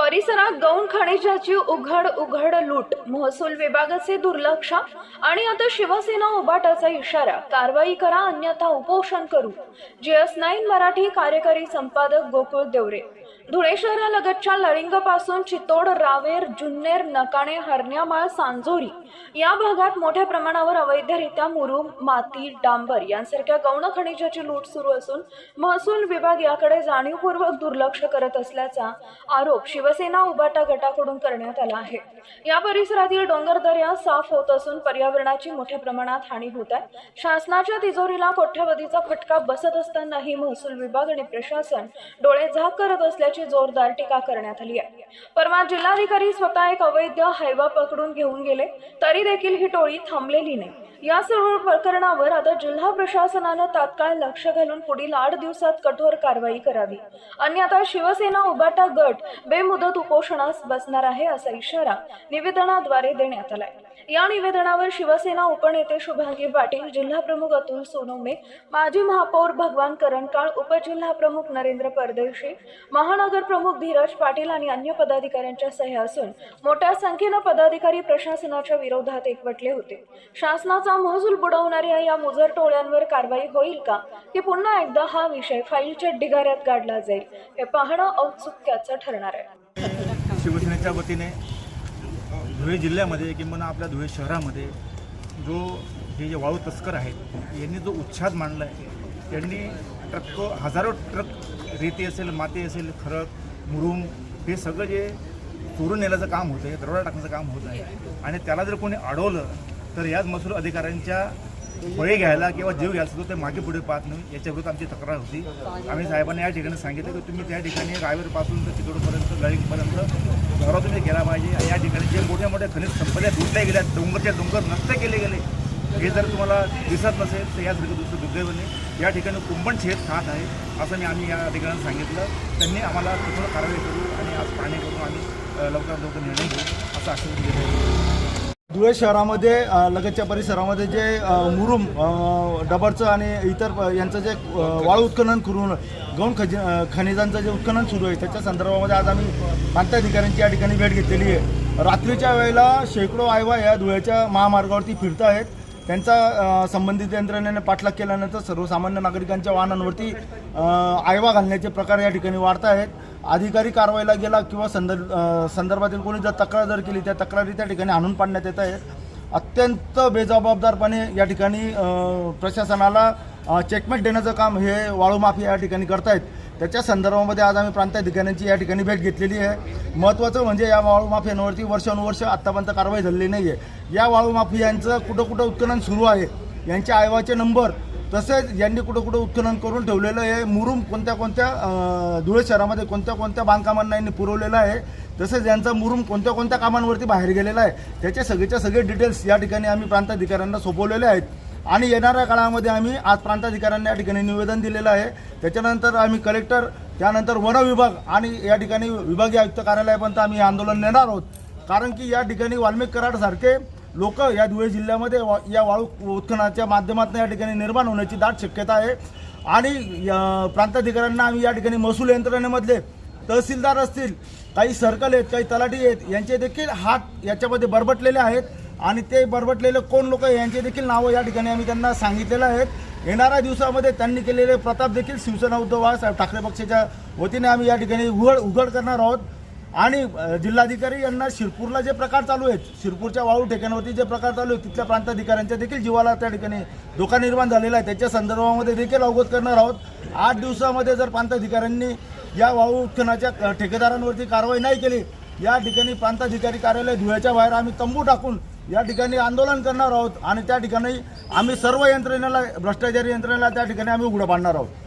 परिसरात गौण खनिजाची उघड उघड लूट महसूल विभागाचे दुर्लक्ष आणि आता शिवसेना उभाटाचा इशारा. कारवाई करा अन्यथा उपोषण करू. जीएस नाईन मराठी कार्यकारी संपादक गोकुळ देवरे. धुळे शहरालगतच्या लळिंगपासून चितोड रावेर जुन्नेर नकाणे हरण्यामाळ सांजोरी या भागात मोठ्या प्रमाणावर अवैधरित्या मुरुम माती डांबर यांसारख्या गौण खनिजाची लूट सुरू असून महसूल विभाग याकडे जाणीवपूर्वक दुर्लक्ष करत असल्याचा आरोप शिव शिवसेना उभाटा गटाकडून करण्यात आला आहे. या परिसरातील डोंगर दर्या साफ होत असून पर्यावरणाची मोठ्या प्रमाणात हानी होत आहे. शासनाच्या तिजोरीला कोट्यवधीचा फटका बसत असतानाही महसूल विभाग आणि प्रशासन डोळे झाक करत असल्याची जोरदार टीका करण्यात आली आहे. परवा जिल्हाधिकारी स्वतः एक अवैध हायवा पकडून घेऊन गेले तरी देखील ही टोळी थांबलेली नाही. या सर्व प्रकरणावर आता जिल्हा प्रशासनानं तात्काळ लक्ष घालून पुढील आठ दिवसात कठोर कारवाई करावी. अन्यथा शिवसेना उभाटा गट बेम मुदत उपोषणास बसणार आहे असा इशारा निवेदनाद्वारे देण्यात आलाय. या निवेदनावर शिवसेना उपनेते शुभांगी पाटील जिल्हा प्रमुख अतुल सोनवणे माजी महापौर भगवान करणकाळ उपजिल्हा प्रमुख नरेंद्र परदेशी महानगर प्रमुख धीरज पाटील आणि अन्य पदाधिकाऱ्यांच्या सह्या असून मोठ्या संख्येनं पदाधिकारी प्रशासनाच्या विरोधात एकवटले होते. शासनाचा महसूल बुडवणाऱ्या या मुजर टोळ्यांवर कारवाई होईल का? की पुन्हा एकदा हा विषय फाईलच्या ढिगाऱ्यात काढला जाईल? हे पाहणं औत्सुक्याचं ठरणार आहे. शिवसेनेच्या वतीने धुळे जिल्ह्यामध्ये किंवा आपल्या धुळे शहरामध्ये जो हे जे वाळू तस्कर आहेत यांनी जो उच्छाद मांडला आहे त्यांनी ट्रक हजारो ट्रक रेती असेल माती असेल खरक मुरुम हे सगळं जे चोरून नेल्याचं काम होतं आहे दरोडा टाकण्याचं काम होत आहे. आणि त्याला जर कोणी अडवलं तर याच महसूल अधिकाऱ्यांच्या फळे घ्यायला किंवा जीव घ्यायला सुद्धा ते मागे पुढे पाहत नाही. याच्या विरुद्ध आमची तक्रार होती. आम्ही साहेबांनी या ठिकाणी सांगितलं की तुम्ही त्या ठिकाणी रायवेरपासून तर चितोडपर्यंत गळीपर्यंत दौरा तुम्ही केला पाहिजे. आणि या ठिकाणी जे मोठ्या मोठ्या खनिज संपत्त्या लुटल्या गेल्या डोंगरच्या डोंगर नष्ट केले गेले हे जर तुम्हाला दिसत नसेल तर यासारखं दुसरं दुर्दैवाने या ठिकाणी कुंपण छेद खात आहे असं मी आम्ही या ठिकाणी सांगितलं. त्यांनी आम्हाला कठोर कारवाई करू आणि आज पाहणी करून आम्ही लवकरात लवकर निर्णय घेऊ असं आश्वासन दिलं आहे धुळे शहरामध्ये लगतच्या परिसरामध्ये जे मुरुम डबरचं आणि इतर यांचं जे वाळू उत्खनन करून गौण खज खनिजांचं जे उत्खनन सुरू आहे त्याच्या संदर्भामध्ये आज आम्ही प्रांताधिकाऱ्यांची या ठिकाणी भेट घेतलेली आहे. रात्रीच्या वेळेला शेकडो आयवा या धुळ्याच्या महामार्गावरती फिरत आहेत. त्यांचा संबंधित यंत्रणेने पाठलाग केल्यानंतर सर्वसामान्य नागरिकांच्या वाहनांवरती आयवा घालण्याचे प्रकार या ठिकाणी वाढत आहेत. अधिकारी कारवाईला गेला किंवा संदर्भ संदर्भातील कोणी जर तक्रार जर केली त्या तक्रारी त्या ठिकाणी आणून पाडण्यात येत आहेत अत्यंत बेजबाबदारपणे या ठिकाणी प्रशासनाला चेकमेट देण्याचं काम हे वाळू माफिया या ठिकाणी करतायत. त्याच्या संदर्भामध्ये आज आम्ही प्रांताधिकाऱ्यांची या ठिकाणी भेट घेतलेली आहे. महत्त्वाचं म्हणजे या वाळू माफियांवरती वर्षानुवर्ष आत्तापर्यंत कारवाई झालेली नाही आहे या वाळू माफियांचं कुठं कुठं उत्खनन सुरू आहे यांच्या आयवाचे नंबर तसेच यांनी कुठं कुठं उत्खनन करून ठेवलेलं आहे. मुरुम कोणत्या कोणत्या धुळे शहरामध्ये कोणत्या कोणत्या बांधकामांना यांनी पुरवलेलं आहे. तसेच यांचा मुरुम कोणत्या कोणत्या कामांवरती बाहेर गेलेला आहे. त्याचे सगळेच्या सगळे डिटेल्स या ठिकाणी आम्ही प्रांताधिकाऱ्यांना सोपवलेले आहेत. आणि येणाऱ्या काळामध्ये आम्ही आज प्रांताधिकाऱ्यांना या ठिकाणी निवेदन दिलेलं आहे. त्याच्यानंतर आम्ही कलेक्टर त्यानंतर वन विभाग आणि या ठिकाणी विभागीय आयुक्त कार्यालयापर्यंत आम्ही आंदोलन नेणार आहोत. कारण की या ठिकाणी वाल्मिक कराडसारखे लोक या धुळे जिल्ह्यामध्ये वा- या वाळू उत्खननाच्या माध्यमातून या ठिकाणी निर्माण होण्याची दाट शक्यता आहे. आणि या प्रांताधिकाऱ्यांना आम्ही या ठिकाणी महसूल यंत्रणेमधले तहसीलदार असतील काही सर्कल आहेत काही तलाठी आहेत यांचे देखील हात याच्यामध्ये बरबटलेले आहेत. आणि ते बरबटलेले कोण लोक यांचे देखील नावं या ठिकाणी आम्ही त्यांना सांगितलेलं आहेत येणाऱ्या दिवसामध्ये त्यांनी केलेले प्रताप देखील शिवसेना उद्धव बाळासाहेब ठाकरे पक्षाच्या वतीने आम्ही या ठिकाणी उघड उघड करणार आहोत. आणि जिल्हाधिकारी यांना शिरपूरला जे प्रकार चालू आहेत शिरपूरच्या वाळू ठिकाणावरती जे प्रकार चालू आहेत तिथल्या प्रांताधिकाऱ्यांच्या देखील जीवाला त्या ठिकाणी धोका निर्माण झालेला आहे. त्याच्या संदर्भामध्ये देखील अवगत करणार आहोत. आठ दिवसामध्ये जर प्रांताधिकाऱ्यांनी या वाळू उत्खनाच्या ठेकेदारांवरती कारवाई नाही केली या ठिकाणी प्रांताधिकारी कार्यालय धुळ्याच्या बाहेर आम्ही तंबू टाकून या ठिकाणी आंदोलन करणार आहोत आणि त्या ठिकाणी आम्ही सर्व यंत्रणेला भ्रष्टाचारी यंत्रणेला त्या ठिकाणी आम्ही उघडं पाडणार आहोत.